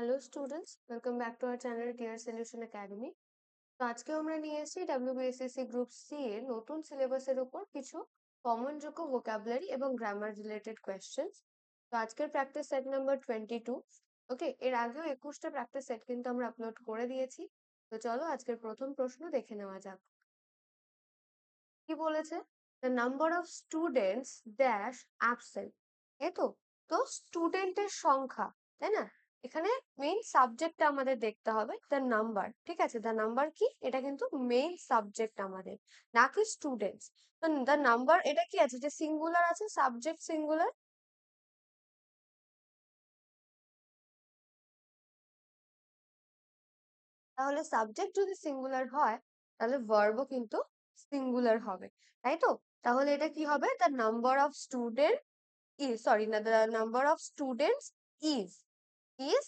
Hello students welcome back to our channel tear solution academy তো আজকে আমরা নিয়ে এসেছি ডাব্লিউবিএসএসসি গ্রুপ সি এর নতুন সিলেবাসের উপর কিছু কমন যোগ্য ভোকাবুলারি এবং গ্রামার রিলেটেড কোয়েশ্চেন্স তো আজকের practice set number twenty two okay এর আগেও একুশটা প্র্যাকটিস সেট কিন্তু আমরা আপলোড করে দিয়েছি। তো চলো আজকের প্রথম প্রশ্ন দেখে নেওয়া যাক। কি বলেছে? The number of students dash absent এই তো তো স্টুডেন্টের সংখ্যা, তাই না? এখানে মেইন সাবজেক্টটা আমাদের দেখতে হবে দ্য নাম্বার ঠিক আছে? দ্য নাম্বার কি? এটা কিন্তু মেইন সাবজেক্ট আমাদের না কি স্টুডেন্টস দ্য নাম্বার এটা কি আছে? যে সিঙ্গুলার আছে সাবজেক্ট সিঙ্গুলার তাহলে সাবজেক্ট যদি সিঙ্গুলার হয়, তাহলে ভার্বও কিন্তু সিঙ্গুলার হবে, তাই তো? তাহলে এটা কি হবে? The number of student is sorry না the number of students is is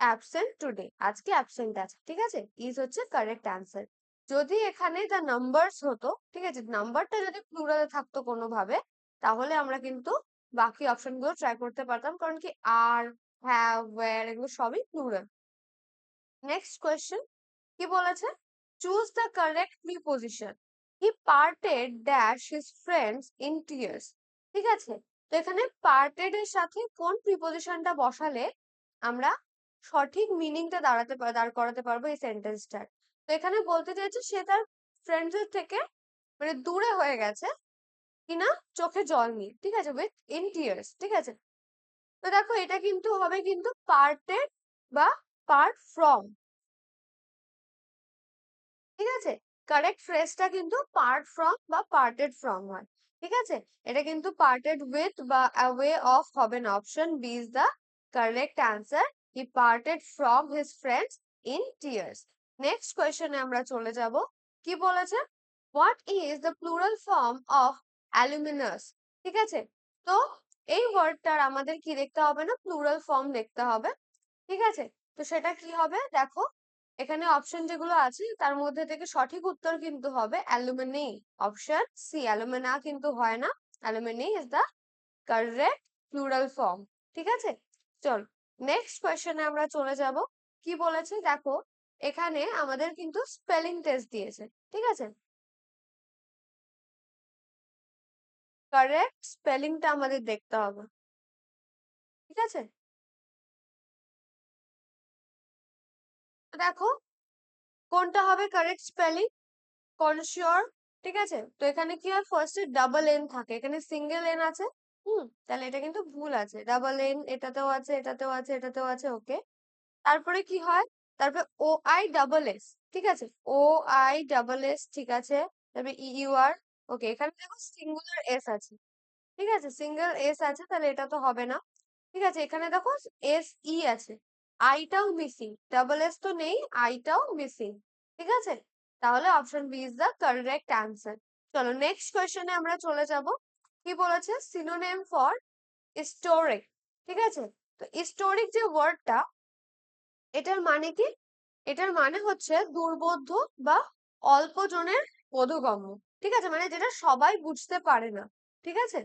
absent today আজকে অ্যাবসেন্ট আছে, ঠিক আছে? ইজ হচ্ছে কারেক্ট অ্যান্সার যদি এখানে দ্য নাম্বারস হতো, ঠিক আছে? নাম্বারটা যদি প্লুরালে থাকতো কোনোভাবে, তাহলে আমরা কিন্তু বাকি অপশনগুলো ট্রাই করতে পারতাম। কারণ কি আর হ্যাভ ওয়ার এগুলো সবই প্লুরাল নেক্সট কোয়েশ্চেন কি বলেছে? Choose the correct preposition he parted dash his friends in tears ঠিক আছে? তো এখানে পার্টেড এর সাথে কোন প্রিপোজিশনটা বসালে আমরা সঠিক মিনিংটা দাঁড়াতে দাঁড় করাতে পারব এই সেন্টেন্সটার তো এখানে বলতে চাইছে সে তার ফ্রেন্ডসের থেকে মানে দূরে হয়ে গেছে কিনা চোখে জল নিয়ে, ঠিক আছে? উইথ ইন টিয়ার্স ঠিক আছে? তো দেখো এটা কিন্তু হবে কিন্তু পার্টেড বা পার্ট ফ্রম ঠিক আছে? কারেক্ট ফ্রেজটা কিন্তু পার্ট ফ্রম বা পার্টেড ফ্রম হয়। ঠিক আছে? এটা কিন্তু পার্টেড উইথ বা অ্যাওয়ে অফ হবে না option B is the correct answer he parted from his friends in tears next কোয়েশনে আমরা চলে যাব। কি বলেছে? What is the plural form of alumnus ঠিক আছে? তো এই ওয়ার্ডটার আমাদের কি দেখতে হবে না? প্লুরাল ফর্ম দেখতে হবে। ঠিক আছে? তো সেটা কি হবে? দেখো, এখানে অপশন যেগুলো আছে, তার মধ্যে থেকে সঠিক উত্তর কিন্তু হবে অ্যালুমিনি অপশন সি অ্যালুমিনা কিন্তু হয় না। Alumni is the correct plural form ঠিক আছে? চল নেক্সট কোয়েশ্চেনে আমরা চলে যাব। কি বলেছে? দেখো, এখানে আমাদের কিন্তু স্পেলিং টেস্ট দিয়েছে, ঠিক আছে? কারেক্ট স্পেলিংটা আমাদের দেখতে হবে। ঠিক আছে? দেখো, কোনটা হবে কারেক্ট স্পেলিং কনসিওর ঠিক আছে? তো এখানে কি হয়? ফার্স্টে ডাবল এন থাকে, এখানে সিঙ্গেল এন আছে। হুম, তাহলে এটা কিন্তু ভুল আছে। ডাবল এন এটাতেও আছে এটাতেও আছে এটাতেও আছে ওকে তারপরে কি হয়? তারপরে ও আই ডাবল এস ঠিক আছে? ও আই ডাবল এস ঠিক আছে? তারপরে আর ওকে এখানে দেখো সিঙ্গুলার এস আছে। ঠিক আছে? সিঙ্গেল এস আছে, তাহলে এটা তো হবে না। ঠিক আছে? এখানে দেখো এস ই আছে। আইটাও মিসিং ডাবল এস তো নেই আইটাও মিসিং ঠিক আছে? তাহলে option B is the correct answer চলো নেক্সট কোয়েশ্চেনে আমরা চলে যাব। কি বলেছে? সিনোনেম ফর স্টোরিক ঠিক আছে? তো স্টোরিক যে ওয়ার্ডটা এটার মানে কি? এটার মানে হচ্ছে দুর্বোধ্য বা অল্প জনের বোধগম্য, ঠিক আছে? মানে যেটা সবাই বুঝতে পারে না, ঠিক আছে?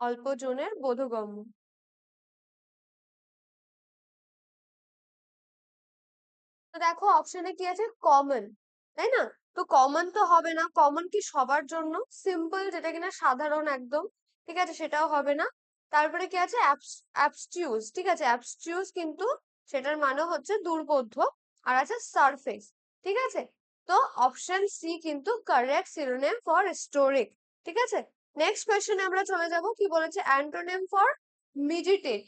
অল্প জনের বোধগম্য। তো দেখো অপশনে কি আছে? কমন তাই না? তো কমন তো হবে না। কমন কি সবার জন্য? সিম্পল যেটা কিনা সাধারণ একদম, ঠিক আছে? সেটাও হবে না। তারপরে কি আছে? অ্যাবস্টিউজ ঠিক আছে? অ্যাবস্টিউজ কিন্তু সেটার মানে হচ্ছে দুর্বোধ্য। আর আছে সারফেস ঠিক আছে? তো অপশন সি কিন্তু কারেক্ট সিরোনেম ফর স্টোরিক ঠিক আছে? নেক্সট কোয়েশ্চেনে আমরা চলে যাব। কি বলেছে? Antonym for meditate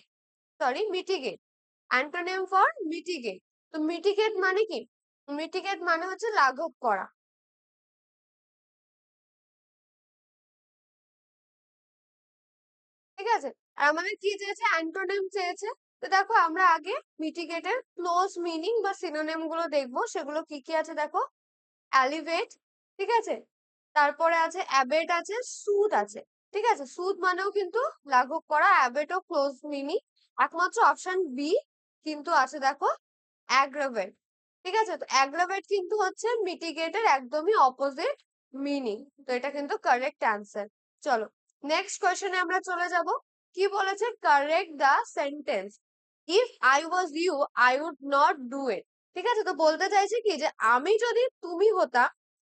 sorry mitigate antonym for mitigate তো মিটিগেট মানে কি? মিটিগেট মানে হচ্ছে লাঘব করা। ঠিক আছে? আর আমাদের কি চেয়েছে? অ্যান্টোনিম চেয়েছে। তো দেখো আমরা আগে মিটিগেটের ক্লোজ মিনিং বা সিনোনিমগুলো দেখব। সেগুলো কি কি আছে দেখো? অ্যালিভেট ঠিক আছে? তারপরে আছে অ্যাবেট আছে সুদ আছে। ঠিক আছে? সুদ মানেও কিন্তু লাঘব করা অ্যাবেটও ক্লোজ মিনিং একমাত্র অপশন বি কিন্তু আছে দেখো। অ্যাগ্রাভেট। ঠিক আছে? তো অ্যাগ্রাভেট কিন্তু হচ্ছে মিটিগেটের একদমই অপোজিট মিনিং। তো এটা কিন্তু কারেক্ট অ্যান্সার। চলো, নেক্সট কোয়েশ্চেনে আমরা চলে যাব। কি বলেছে correct the sentence? If I was you, I would not do it. ঠিক আছে? তো বলতে চাইছি কি যে আমি যদি তুমি হতাম,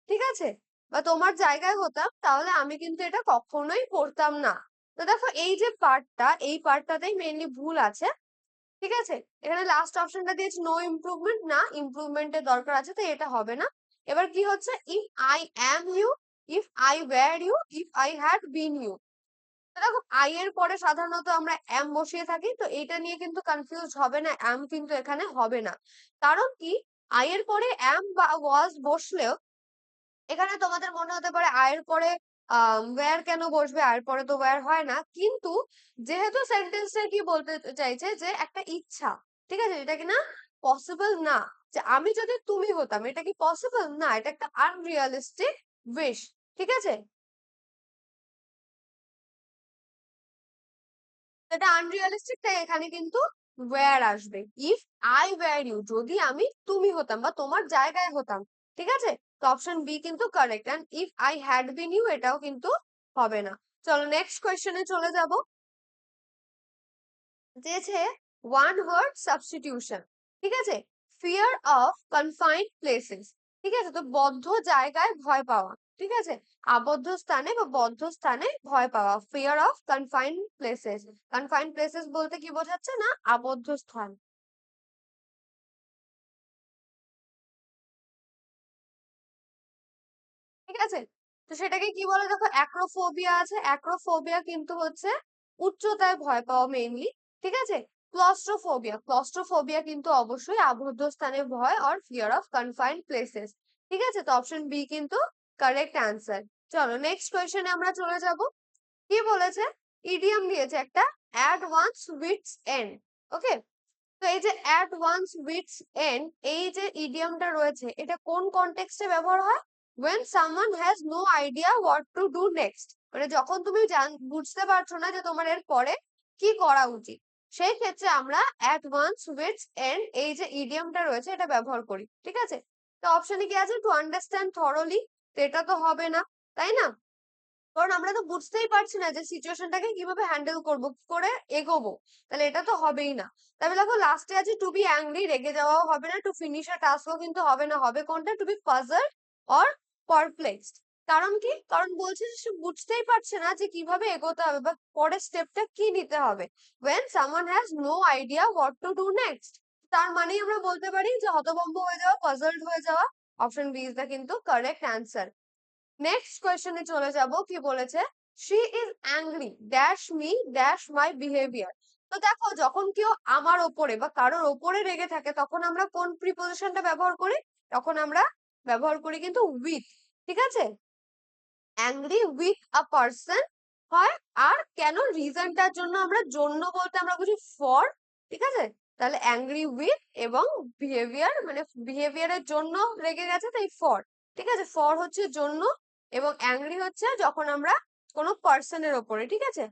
ঠিক আছে? বা তোমার জায়গায় হতাম, তাহলে আমি কিন্তু এটা কখনোই করতাম না। তো দেখো, এই যে পার্টটা এই পার্টটাতেই মেইনলি ভুল আছে। ঠিক আছে? এখানে লাস্ট অপশনটা দিয়েছে নো ইমপ্রুভমেন্ট না ইমপ্রুভমেন্টের দরকার আছে, তো এটা হবে না। এবার কি হচ্ছে? If I am you if I were you if I had been you দেখো আই এর পরে সাধারণত আমরা এম বসিয়ে থাকি, তো এটা নিয়ে কিন্তু কনফিউজ হবে না এম কিন্তু এখানে হবে না। কারণ কি? আই এর পরে এম বা ওয়াজ বসলেও, এখানে তোমাদের মনে হতে পারে আয়ের পরে ওয়্যার কেন বসবে? আর পরে তো ওয়্যার হয় না। কিন্তু যেহেতু সেন্টেন্সটা কি বলতে চাইছে যে একটা ইচ্ছা, ঠিক আছে? এটা কি না? পসিবল না। যে আমি যদি তুমি হতাম, এটা কি পসিবল না, এটা একটা আনরিয়ালিস্টিক উইশ ঠিক আছে? এটা আনরিয়ালিস্টিক তাই এখানে কিন্তু ওয়্যার আসবে। ইফ আই ওয়্যার ইউ যদি আমি তুমি হতাম বা তোমার জায়গায় হতাম, ঠিক আছে? তো অপশন বি কিন্তু correct and if I had been you এটাও কিন্তু হবে না। চলো নেক্সট কোয়েশ্চেনে চলে যাব। দিয়েছে ওয়ান ওয়ার্ড সাবস্টিটিউশন ঠিক আছে? ফিয়ার অফ কনফাইন্ড প্লেসেস ঠিক আছে? তো বদ্ধ জায়গায় ভয় পাওয়া, ঠিক আছে? আবদ্ধ স্থানে বা বদ্ধ স্থানে ভয় পাওয়া fear of confined places confined places বলতে কি বোঝাচ্ছে না? আবদ্ধ স্থান। ঠিক আছে? তো সেটাকে কি বলে দেখো? অ্যাক্রোফোবিয়া আছে। অ্যাক্রোফোবিয়া কিন্তু হচ্ছে উচ্চতায় ভয় পাওয়া মেইনলি ঠিক আছে? ক্লস্ট্রোফোবিয়া ক্লস্ট্রোফোবিয়া কিন্তু অবশ্যই আবদ্ধ স্থানে ভয় or fear of confined places ঠিক আছে? তো অপশন বি কিন্তু কারেক্ট অ্যান্সার চলো নেক্সট কোয়েশ্চেনে আমরা চলে যাব। কি বলেছে? ইডিয়াম দিয়েছে একটা at one's wits end okay তো এই যে অ্যাট ওয়ান্স উইথস এন্ড এই যে ইডিয়ামটা রয়েছে, এটা কোন কনটেক্সটে ব্যবহার হয়? When someone has no idea what to do next মানে যখন তুমি বুঝতে পারছ না যে তোমার এর পরে কি করা উচিত, সেই ক্ষেত্রে আমরা at once with and এই যে ইডিয়ামটা রয়েছে এটা ব্যবহার করি, ঠিক আছে? তো অপশনে কি আছে? টু আন্ডারস্ট্যান্ড থরলি এটা তো হবে না, তাই না? কারণ আমরা তো বুঝতেই পারছি না যে সিচুয়েশনটাকে কীভাবে হ্যান্ডেল করব কি করে এগোবো, তাহলে এটা তো হবেই না। তবে দেখো লাস্টে আছে টু বি অ্যাংরি রেগে যাওয়াও হবে না টু ফিনিশ আ টাস্কও কিন্তু হবে না, হবে কোনটা? To be puzzle or perplexed কারণ কি? কারণ বলছে যে সে বুঝতেই পারছে না যে কীভাবে এগোতে হবে বা পরের স্টেপটা কি নিতে হবে। When someone has no idea what to do next, তার মানে আমরা বলতে পারি যে হতভম্ব হয়ে যাওয়া পাজলড হয়ে যাওয়া অপশন বি ইজ দা কিন্তু কারেক্ট অ্যান্সার নেক্সট কোয়েশ্চেনে চলে যাব, কি বলেছে? She is angry dash me dash my behaviour তো দেখো, যখন কেউ আমার ওপরে বা কারোর ওপরে রেগে থাকে, তখন আমরা কোন প্রিপোজিশনটা ব্যবহার করি? তখন আমরা ব্যবহার করি কিন্তু উইথ ঠিক আছে? অ্যাংরি উইথ আ পার্সন হয় আর কেন রিজনটার জন্য আমরা জন্য বলতে আমরা বুঝি ফর ঠিক আছে? তাহলে অ্যাংরি উইথ এবং বিহেভিয়ার মানে বিহেভিয়ারের জন্য রেগে গেছে তাই ফর ঠিক আছে? ফর হচ্ছে জন্য এবং অ্যাংরি হচ্ছে যখন আমরা কোনো পার্সনের ওপরে, ঠিক আছে?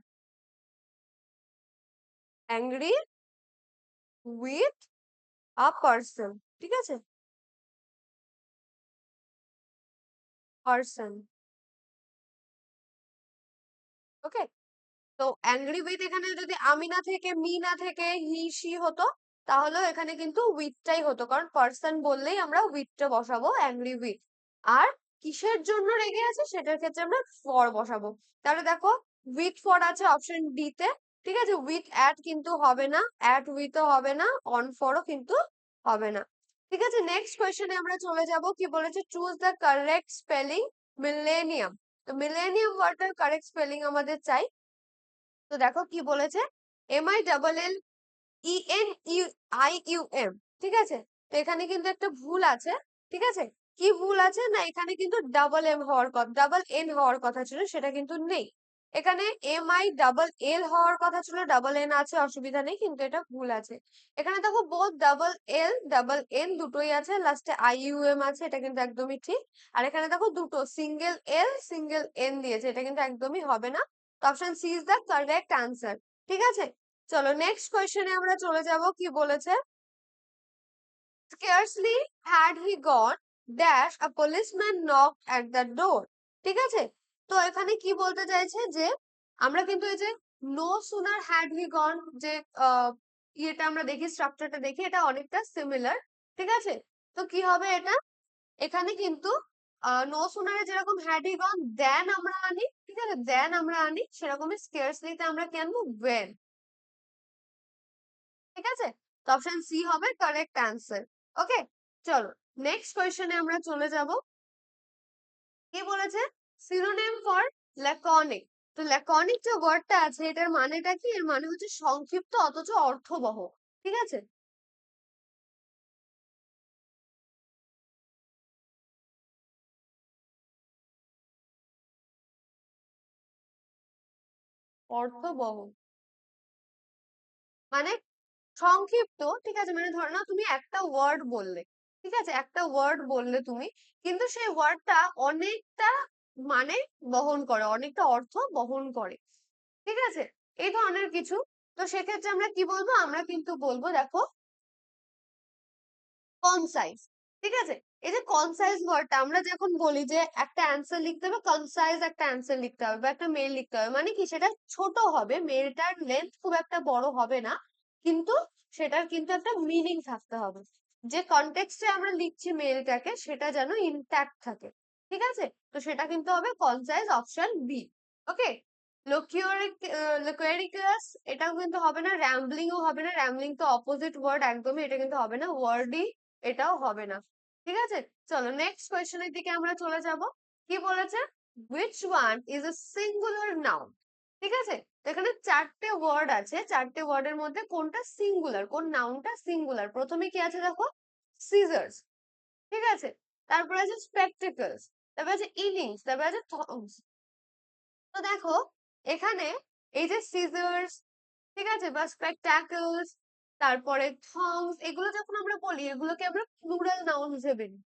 অ্যাংরি উইথ আ পার্সন ঠিক আছে? পার্সন ওকে তো অ্যাংরি উইথ এখানে যদি আমি না থেকে মি না থেকে হি সি হতো, তাহলেও এখানে কিন্তু উইথটাই হতো। কারণ পার্সন বললেই আমরা উইথটা বসাবো অ্যাংরি উইথ আর কিসের জন্য রেগে আছে, সেটার ক্ষেত্রে আমরা ফর বসাবো। তাহলে দেখো উইথ ফর আছে অপশন ডি তে, ঠিক আছে? উইথ অ্যাট কিন্তু হবে না অ্যাট উইথও হবে না অন ফরও কিন্তু হবে না। ঠিক আছে? নেক্সট কোয়েশ্চেনে আমরা চলে যাব কি বলেছে choose the correct spelling millennium তো মিলেনিয়াম ওয়ার্ডটার কারেক্ট স্পেলিং আমাদের চাই। তো দেখো কি বলেছে M I double L E N U I U M ঠিক আছে? তো এখানে কিন্তু একটা ভুল আছে, ঠিক আছে? কি ভুল আছে? না, এখানে কিন্তু ডাবল এম হওয়ার কথা ডাবল এন হওয়ার কথা ছিল, সেটা কিন্তু নেই। এখানে এম আই ডাবল এল হওয়ার কথা ছিল ডাবল এন আছে, অসুবিধা নেই, কিন্তু এটা ভুল আছে। এখানে দেখো বোধ ডাবল এল ডাবল এন দুটোই আছে লাস্টে আই ইউ এম আছে, এটা কিন্তু একদমই ঠিক। আর এখানে দেখো দুটো সিঙ্গেল এল সিঙ্গেল এন দিয়েছে, এটা কিন্তু একদমই হবে না। Option C is the correct answer ঠিক আছে? চলো নেক্সট কোয়েশ্চেনে আমরা চলে যাব, কি বলেছে? Scarcely had he gone, dash a policeman knocked at the door, ঠিক আছে? তো এখানে কি বলতে চাইছে যে, আমরা কিন্তু এই যে নো সুনার হ্যাড হি গন যে ইয়েটা আমরা দেখি স্ট্রাকচারটা দেখি, এটা অনেকটা সিমিলার ঠিক আছে? তো কি হবে এটা? এখানে কিন্তু নো সুনারে যেরকম হ্যাড হি গন দেন আমরা আনি ঠিক আছে? দেন আমরা আনি সেরকমই স্কেয়ার্সলিতে আমরা কি আনব? ওয়েন ঠিক আছে? তো অপশন সি হবে কারেক্ট অ্যান্সার ওকে চলো নেক্সট কোয়েশ্চেনে আমরা চলে যাব। কি বলেছে? সিনোনিম ফর ল্যাকনিক তো ল্যাকনিক যে ওয়ার্ডটা আছে, এটার মানেটা কি? এর মানে হচ্ছে সংক্ষিপ্ত, অথচ অর্থবহ। ঠিক আছে? অর্থবহ। মানে সংক্ষিপ্ত, ঠিক আছে? মানে ধরো না তুমি একটা ওয়ার্ড বললে। ঠিক আছে? একটা ওয়ার্ড বললে তুমি। কিন্তু সেই ওয়ার্ডটা অনেকটা মানে বহন করে, অনেকটা অর্থ বহন করে। ঠিক আছে? এই ধরনের কিছু। তো সেক্ষেত্রে আমরা কি বলব? আমরা কিন্তু বলব, দেখো কনসাইজ ঠিক আছে? এই যে কনসাইজ ওয়ার্ডটা আমরা যখন বলি যে একটা অ্যান্সার লিখতে হবে কনসাইজ একটা অ্যান্সার লিখতে হবে বা একটা মেল লিখতে হবে মানে কি? সেটা ছোট হবে মেলটার লেন্থ খুব একটা বড় হবে না, কিন্তু সেটার কিন্তু একটা মিনিং থাকতে হবে। যে কনটেক্সটে আমরা লিখছি মেলটাকে সেটা যেন ইনট্যাক্ট থাকে। ঠিক আছে? তো সেটা কিন্তু হবে concise option B okay loquacious এটাও কিন্তু হবে না র্যাম্বলিংও হবে না র্যাম্বলিং তো অপোজিট ওয়ার্ড একদমই, এটা কিন্তু হবে না ওয়ার্ডই এটাও হবে না, ঠিক আছে? চলো নেক্সট কোয়েশ্চেনের দিকে আমরা চলে যাব। কি বলেছে? Which one is a singular noun? ঠিক আছে? এখানে চারটে ওয়ার্ড আছে, চারটে ওয়ার্ডের মধ্যে কোনটা সিঙ্গুলার কোন নাউনটা সিঙ্গুলার প্রথমে কি আছে দেখো? সিজার্স ঠিক আছে? তারপরে আছে স্পেকটিকলস আছে আছে তো দেখো, এখানে এই যে সিজার্স ঠিক আছে? বা তারপরে থংস এগুলো যখন আমরা বলি, এগুলোকে আমরা প্লুরাল নাউন হিসেবে নিই।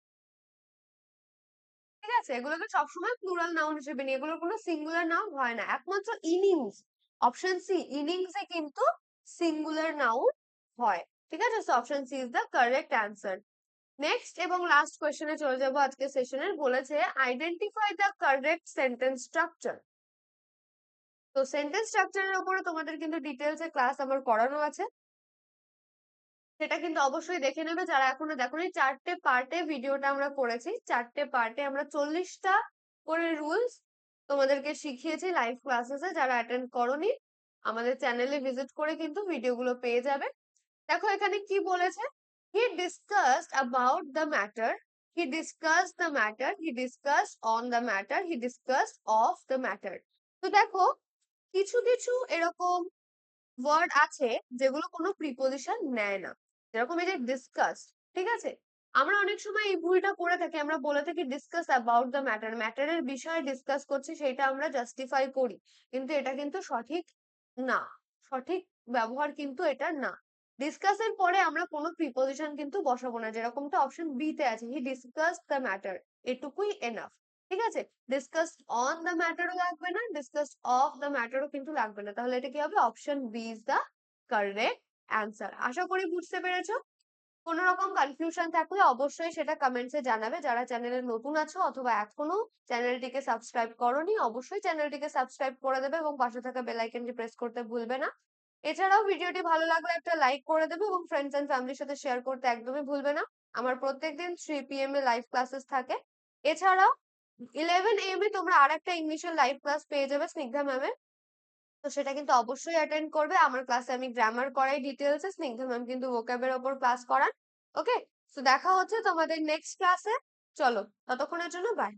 ঠিক আছে? এগুলোকে সবসময় প্লুরাল নাউন হিসেবে নিই। এগুলোর কোনো সিঙ্গুলার নাউন হয় না। একমাত্র ইনিংস অপশন সি ইনিংসে কিন্তু সিঙ্গুলার নাউন হয়। ঠিক আছে? Option C is the correct answer next এবং লাস্ট কোয়েশ্চেনে চলে যাব আজকে সেশনের বলেছে identify the correct sentence structure তো সেন্টেন্স স্ট্রাকচারের উপরে তোমাদের কিন্তু ডিটেলসে ক্লাস আমার করানো আছে। সেটা কিন্তু অবশ্যই দেখে নেবে। যারা এখনও দেখোনি, চারটে পার্টে ভিডিওটা আমরা করেছি। চারটে পার্টে আমরা চল্লিশটা করে রুলস তোমাদেরকে শিখিয়েছি লাইভ ক্লাসেসে যারা অ্যাটেন্ড করনি, আমাদের চ্যানেলে ভিজিট করে কিন্তু ভিডিওগুলো পেয়ে যাবে। দেখো এখানে কি বলেছে? He discussed about the matter he discuss the matter he discuss on the matter he discuss of the matter তো দেখো, কিছু কিছু এরকম ওয়ার্ড আছে যেগুলো কোনো প্রিপোজিশন নেয় না। যেরকম এই যে ডিসকাস ঠিক আছে? আমরা অনেক সময় এই ভুলটা করে থাকি, আমরা বলে থাকি ডিসকাস অ্যাবাউট দ্য ম্যাটার ম্যাটারের বিষয়ে ডিসকাস করছি, সেটা আমরা জাস্টিফাই করি। কিন্তু এটা কিন্তু সঠিক না। সঠিক ব্যবহার কিন্তু এটা না। ডিসকাসের পরে আমরা কোনো প্রিপোজিশন কিন্তু বসাবো না, যেরকমটা অপশন বি তে আছে হি ডিসকাস দ্য ম্যাটার এটুকুই এনাফ ঠিক আছে? ডিসকাস অন দ্য ম্যাটারও লাগবে না ডিসকাস অফ দ্য ম্যাটারও কিন্তু লাগবে না, তাহলে এটা কি হবে? Option B is the correct answer আশা করি বুঝতে পেরেছ? কোনো রকম কনফিউশন থাকলে অবশ্যই সেটা কমেন্টসে জানাবে, যারা চ্যানেলে নতুন আছো অথবা এখনও চ্যানেলটিকে সাবস্ক্রাইব করোনি, অবশ্যই চ্যানেলটিকে সাবস্ক্রাইব করে দেবে এবং পাশে থাকা বেল আইকনটি প্রেস করতে ভুলবে না। এছাড়াও ভিডিওটি ভালো লাগলে একটা লাইক করে দেবে এবং ফ্রেন্ডস এন্ড ফ্যামিলির সাথে শেয়ার করতে একদমই ভুলবে না। আমার প্রত্যেকদিন থ্রি পিএম এ লাইভ ক্লাসেস থাকে। এছাড়াও ইলেভেন এম এ তোমরা আর একটা ইংলিশের লাইভ ক্লাস পেয়ে যাবে স্নিগ্ধা ম্যামের তো সেটা কিন্তু অবশ্যই অ্যাটেন্ড করবে। আমার ক্লাসে আমি গ্রামার করাই ডিটেলসে স্নিগ্ধা ম্যাম কিন্তু ভোকাবের ওপর ক্লাস করান। ওকে তো দেখা হচ্ছে তোমাদের নেক্সট ক্লাসে চলো, ততক্ষণের জন্য বাই